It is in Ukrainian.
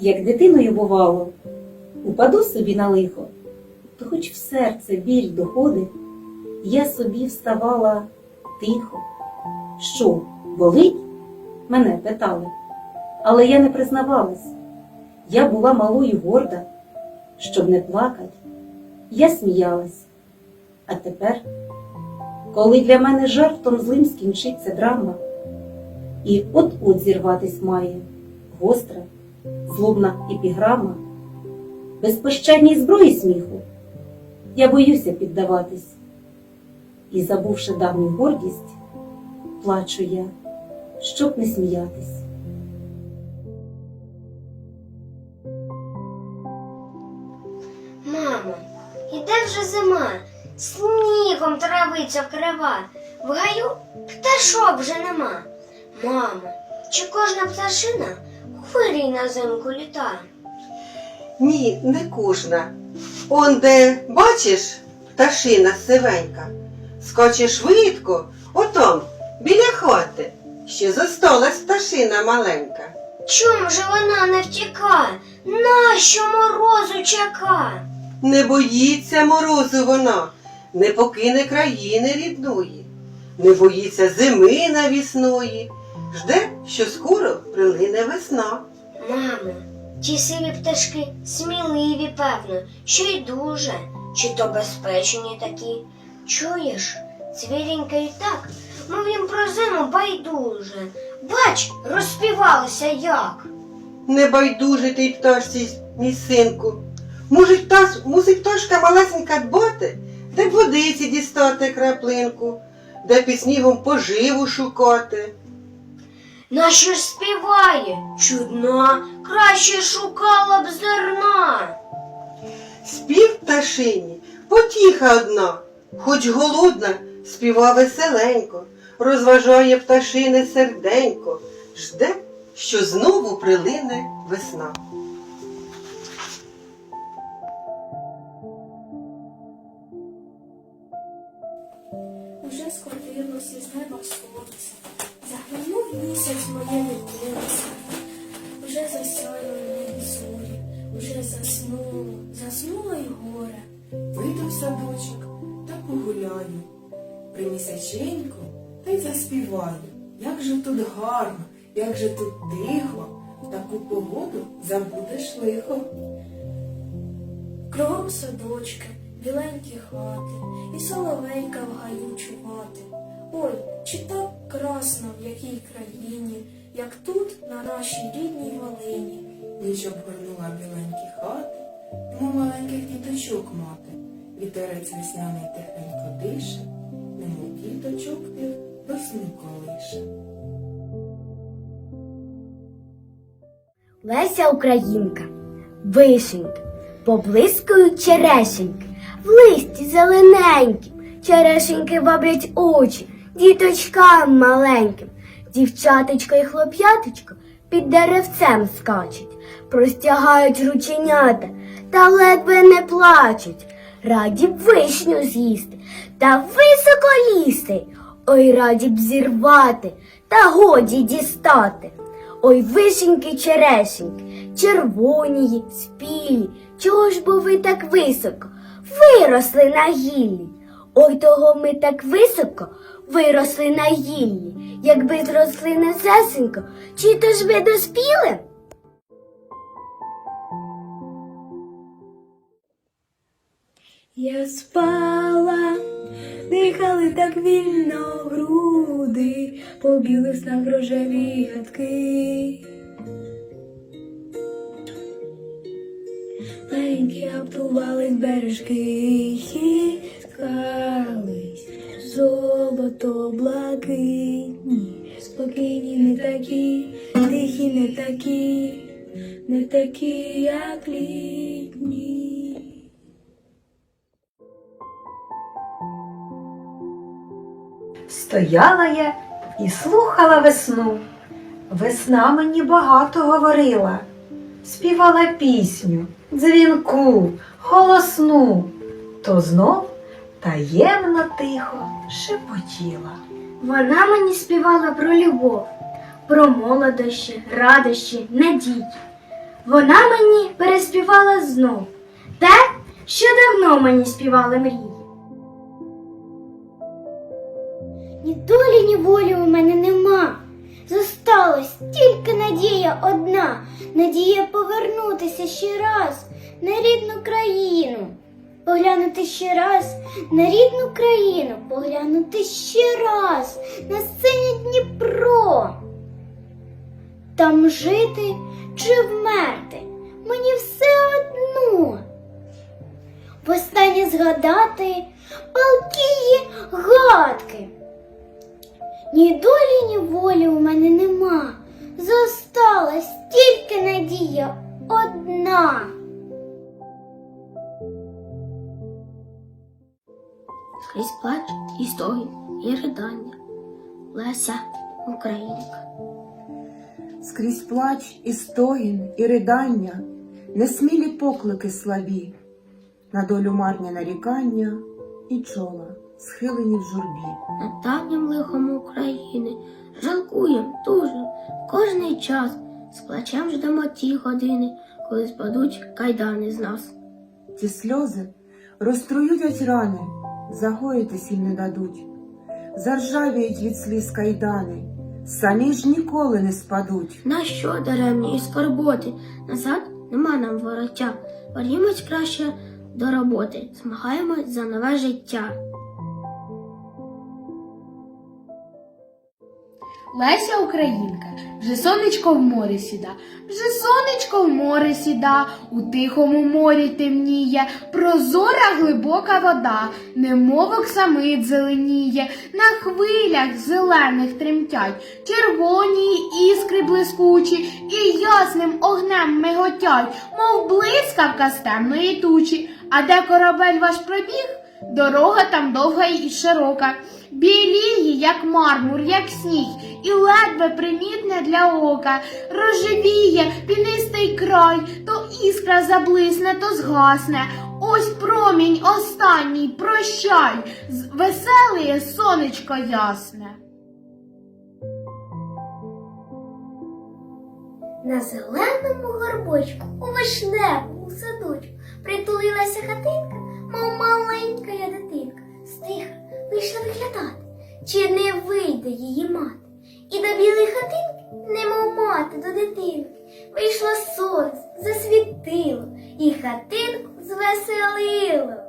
Як дитиною бувало, упаду собі на лихо, то хоч в серце біль доходить, я собі вставала тихо. Що, болить? Мене питали. Але я не признавалась. Я була малою горда, щоб не плакать. Я сміялась. А тепер, коли для мене жартом злим скінчиться драма, і от-от зірватись має гостра, злобна епіграма, безпощадній зброї сміху, я боюся піддаватись, і, забувши давню гордість, плачу я, щоб не сміятись. Мамо, іде вже зима, снігом травиця вкрива, в гаю пташок вже нема. Мамо, чи кожна пташина хвилі на зимку літа? Ні, не кожна. Он де, бачиш, пташина сивенька, скоче швидко, отом, біля хати, ще зосталась пташина маленька. Чом же вона не втіка? Нащо морозу чека? Не боїться морозу вона, не покине країни рідної, не боїться зими навісної, жде, що скоро прилине весна. Мамо, ті сиві пташки сміливі, певно, що й дуже, чи то безпечні такі. Чуєш, цвірінька і так, мов їм про зиму байдуже. Бач, розспівалися як. Не байдуже тій пташці, мій синку. Мусить, пташ, мусить пташка малесенька дбати, де б водиці дістати краплинку, де під снігом поживу шукати. Нащо ж співає? Чудна, краще шукала б зерна. Спів пташині, потіха одна, хоч голодна, співа веселенько, розважає пташине серденько, жде, що знову прилине весна. Уже скотилося з неба сонце, заглянув місяць моє віконце, уже засяяло небі зорі, уже заснуло, заснуло й горе. Вийду в садочок та погуляю, при місяченьку та й заспіваю. Як же тут гарно, як же тут тихо, в таку погоду забудеш лихо. Кругом садочки, біленькі хати, і соловейка в гаю чувати. Ой, чи так красно якій країні, як тут, на нашій рідній Волині. Ніч обгорнула біленькі хати, йому маленьких діточок мати. Вітерець весняний тихенько дише, немов діточок тих весну колише. Леся Українка, вишеньки, поблискують черешеньки, в листі зелененькім, черешеньки баблять очі, діточкам маленьким, дівчаточко і хлоп'яточко під деревцем скачуть, простягають рученята та ледве не плачуть, раді б вишню з'їсти та високо лізти, ой раді б зірвати та годі дістати. Ой, вишеньки, черешеньки, червонії, спілі, чого ж бо ви так високо виросли на гіллі? Ой, того ми так високо виросли на гіллі, якби зросли незесенько, чи то ж ви доспіли? Я спала, дихали так вільно груди, побіли в снах рожеві гадки. Маленькі обтувались бережки, хіскались золото блакитні, спокійні не такі, тихі не такі, не такі, як літні. Стояла я і слухала весну. Весна мені багато говорила, співала пісню, дзвінку, голосну, то знов таємно тихо шепотіла. Вона мені співала про любов, про молодощі, радощі, надії. Вона мені переспівала знов те, що давно мені співали мрії. Ні долі, ні волі у мене нема. Зосталась тільки надія одна, надія повернутися ще раз на рідну країну. Поглянути ще раз на рідну країну, поглянути ще раз на сцені Дніпро. Там жити чи вмерти, мені все одно. Востаннє згадати палкії гадки. Ні долі, ні волі у мене нема. Зосталась тільки надія одна. Скрізь плач і стогін, і ридання. Леся Українка. Скрізь плач і стогін, і ридання, несмілі поклики слабі, на долю марні нарікання і чола, схилені в журбі. Над давнім лихом України жалкуєм дуже кожний час. З плачем ждемо ті години, коли спадуть кайдани з нас. Ті сльози розтрують рани, загоїтись їм не дадуть, заржавіють від сліз кайдани, самі ж ніколи не спадуть. На що даремні і скорботи? Назад нема нам вороття. Вернімось краще до роботи, змагаємось за нове життя. Леся Українка, вже сонечко в море сіда, вже сонечко в море сіда, у тихому морі темніє, прозора глибока вода, немов оксамит зеленіє, на хвилях зелених тремтять, червоні іскри блискучі, і ясним огнем миготять, мов блискавка з темної тучі. А де корабель ваш пробіг? Дорога там довга і широка, біліє, як мармур, як сніг, і ледве примітне для ока, розживіє пінистий край, то іскра заблисне, то згасне. Ось промінь останній, прощай, веселіє сонечко ясне. На зеленому горбочку у вишневому садочку притулилася хатинка, мов маленька я дитинка. Стиха вийшла виглядати, чи не вийде її мати. І до білої хатинки, немов мати до дитинки, вийшло сонце, засвітило, і хатинку звеселило.